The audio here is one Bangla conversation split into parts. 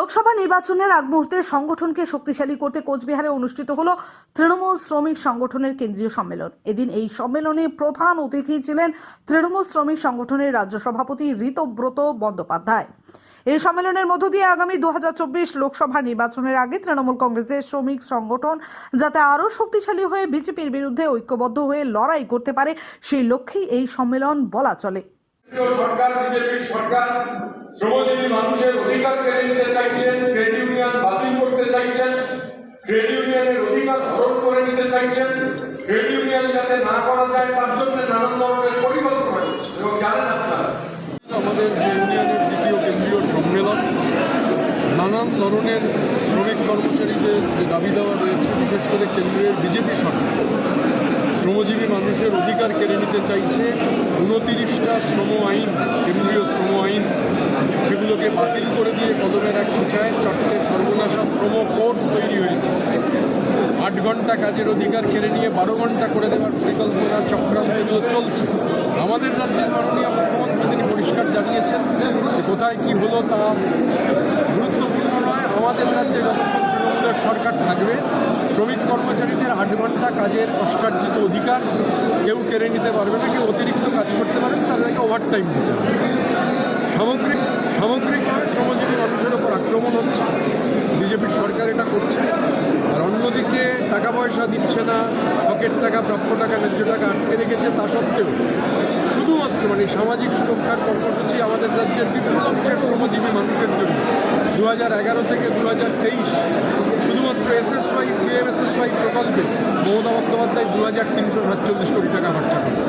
লোকসভা নির্বাচনের আগ মুহূর্তে সংগঠনকে শক্তিশালী করতে কোচবিহারে অনুষ্ঠিত হল তৃণমূল শ্রমিক সংগঠনের কেন্দ্রীয় সম্মেলন। এদিন এই সম্মেলনে প্রধান অতিথি ছিলেন তৃণমূল শ্রমিক সংগঠনের রাজ্য সভাপতি ঋতব্রত বন্দ্যোপাধ্যায়। এই সম্মেলনের মধ্য দিয়ে আগামী দু হাজার চব্বিশ লোকসভা নির্বাচনের আগে তৃণমূল কংগ্রেসের শ্রমিক সংগঠন যাতে আরও শক্তিশালী হয়ে বিজেপির বিরুদ্ধে ঐক্যবদ্ধ হয়ে লড়াই করতে পারে, সেই লক্ষ্যেই এই সম্মেলন বলা চলে। সরকার, বিজেপির সরকার শ্রমজীবী মানুষের অধিকার কেড়ে নিতে চাইছেন ট্রেড ইউনিয়ন বাতিল করতে চাইছেন ট্রেড ইউনিয়নের অধিকার হরণ করে নিতে চাইছেন ট্রেড ইউনিয়ন যাতে না করা যায় তার জন্য নানান ধরনের পরিকল্পনা এবং জানেন আপনারা, আমাদের যে ইউনিয়নের দ্বিতীয় কেন্দ্রীয় সম্মেলন, নানান ধরনের শ্রমিক কর্মচারীদের যে দাবি দেওয়া রয়েছে, বিশেষ করে কেন্দ্রের বিজেপি সরকার শ্রমজীবী মানুষের অধিকার কেড়ে নিতে চাইছে উনতিরিশটা শ্রম আইন, কেন্দ্রীয় শ্রম আইন। সেগুলোকে বাতিল করে দিয়ে কদমের এক খোঁচায় চারটে সর্বনাশা শ্রম কোর্ট তৈরি হয়েছে। আট ঘণ্টা কাজের অধিকার কেড়ে নিয়ে বারো ঘণ্টা করে দেওয়ার পরিকল্পনা চক্রান্ত এগুলো চলছে। আমাদের রাজ্যের মাননীয় মুখ্যমন্ত্রী তিনি পরিষ্কার জানিয়েছেন যে কোথায় কি হলো তা গুরুত্বপূর্ণ নয়। আমাদের রাজ্যে যতক্ষণ তৃণমূলের সরকার থাকবে কর্মচারীদের আট ঘণ্টা কাজের কষ্টার্জিত অধিকার কেউ কেড়ে নিতে পারবে না, কেউ অতিরিক্ত কাজ করতে পারেন তাদেরকে ওভারটাইম দিতে হবে। সামগ্রিক সামগ্রিকভাবে শ্রমজীবী মানুষের ওপর আক্রমণ হচ্ছে বিজেপির সরকার এটা করছে। আর অন্যদিকে টাকা পয়সা দিচ্ছে না হকের টাকা, প্রাপ্য টাকা, ন্যায্য টাকা আটকে রেখেছে তা সত্ত্বেও শুধুমাত্র মানে সামাজিক সুরক্ষার কর্মসূচি আমাদের রাজ্যের বিপুল অংশের শ্রমজীবী মানুষের জন্য। দু এগারো থেকে দু শুধুমাত্র এসএসওয়াই, পিএমএসএসওয়াই প্রকল্পে মমতা বন্দ্যোপাধ্যায় দু হাজার তিনশো সাতচল্লিশ কোটি টাকা খরচা করছে।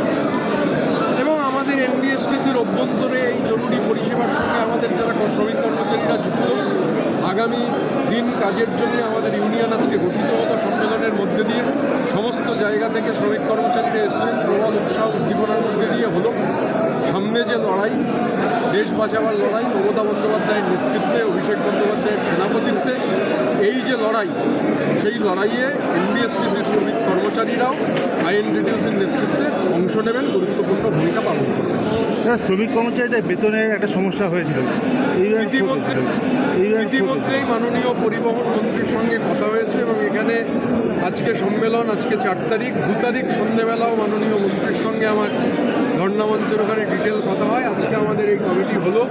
এবং আমাদের এনডিএসটিসির অভ্যন্তরে এই জরুরি পরিষেবার সঙ্গে আমাদের যারা শ্রমিক কর্মচারীরা যুক্ত, আগামী দিন কাজের জন্য আমাদের ইউনিয়ন আজকে গঠিত হতো সম্মেলনের মধ্যে দিয়ে। সমস্ত জায়গা থেকে শ্রমিক কর্মচারীরা এসছেন। প্রবল উৎসাহ উদ্দীপনার মধ্যে দিয়ে হলো। সামনে যে লড়াই দেশ বাঁচাবার লড়াই মমতা বন্দ্যোপাধ্যায়ের নেতৃত্বে অভিষেক বন্দ্যোপাধ্যায়ের সেনাপতিত্বে। এই যে লড়াই সেই লড়াইয়ে এনডিএসটিসির শ্রমিক কর্মচারীরাও আইএনটিটিউসির নেতৃত্বে অংশ নেবেন গুরুত্বপূর্ণ ভূমিকা পালন করবেন। শ্রমিক কর্মচারীদের বেতনের একটা সমস্যা হয়েছিল। ইতিমধ্যে ইতিমধ্যেই মাননীয় পরিবহন মন্ত্রীর সঙ্গে কথা হয়েছে এবং এখানে আজকে সম্মেলন আজকে চার তারিখ দু তারিখ সন্ধ্যেবেলাও মাননীয় সঙ্গে আমার ধর্ণামঞ্চের ওখানে ডিটেল কথা হয়। আজকে আমাদের এই কমিটি হলো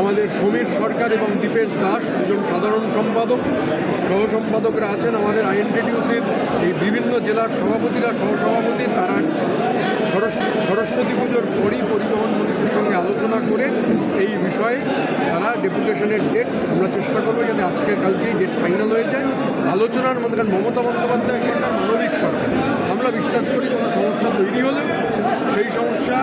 আমাদের সমীর সরকার এবং দীপেশ দাস, দুজন সাধারণ সম্পাদক। সহ সম্পাদকরা আছেন আমাদের আইএনটিটিউসির এই বিভিন্ন জেলার সভাপতিরা। সহসভাপতি তারা সরস্বতী পুজোর পরই পরিবহন মন্ত্রীর সঙ্গে আলোচনা করে এই বিষয়ে তারা ডেপুটেশনের ডেট আমরা চেষ্টা করব যাতে আজকে কালকেই ডেট ফাইনাল হয়ে যায়। আলোচনার মধ্যে কারণ মমতা বন্দ্যোপাধ্যায় সরকার মানবিক সরকার আমরা বিশ্বাস করি কোনো সমস্যা তৈরি হলেও সেই সমস্যা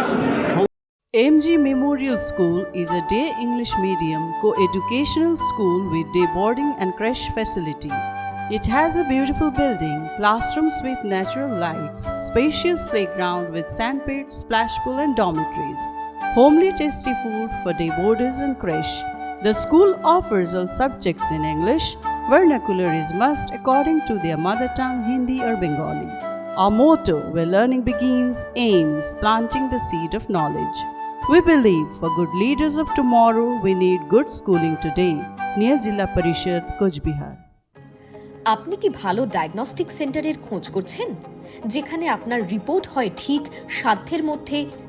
MG Memorial School is a day English medium co-educational school with day boarding and creche facility. It has a beautiful building, classrooms with natural lights, spacious playground with sandpits, splash pool and dormitories, homely tasty food for day boarders and creche. The school offers all subjects in English. Vernacular is must according to their mother tongue Hindi or Bengali. Our motto, where learning begins, aims planting the seed of knowledge. We believe for good leaders of tomorrow, we need good schooling today. Near Jilla Parishad, Kuch Bihar. আপনি কি ভালো ডায়াগনস্টিক সেন্টারের খোঁজ করছেন যেখানে আপনার রিপোর্ট হয় ঠিক সাধ্যের মধ্যে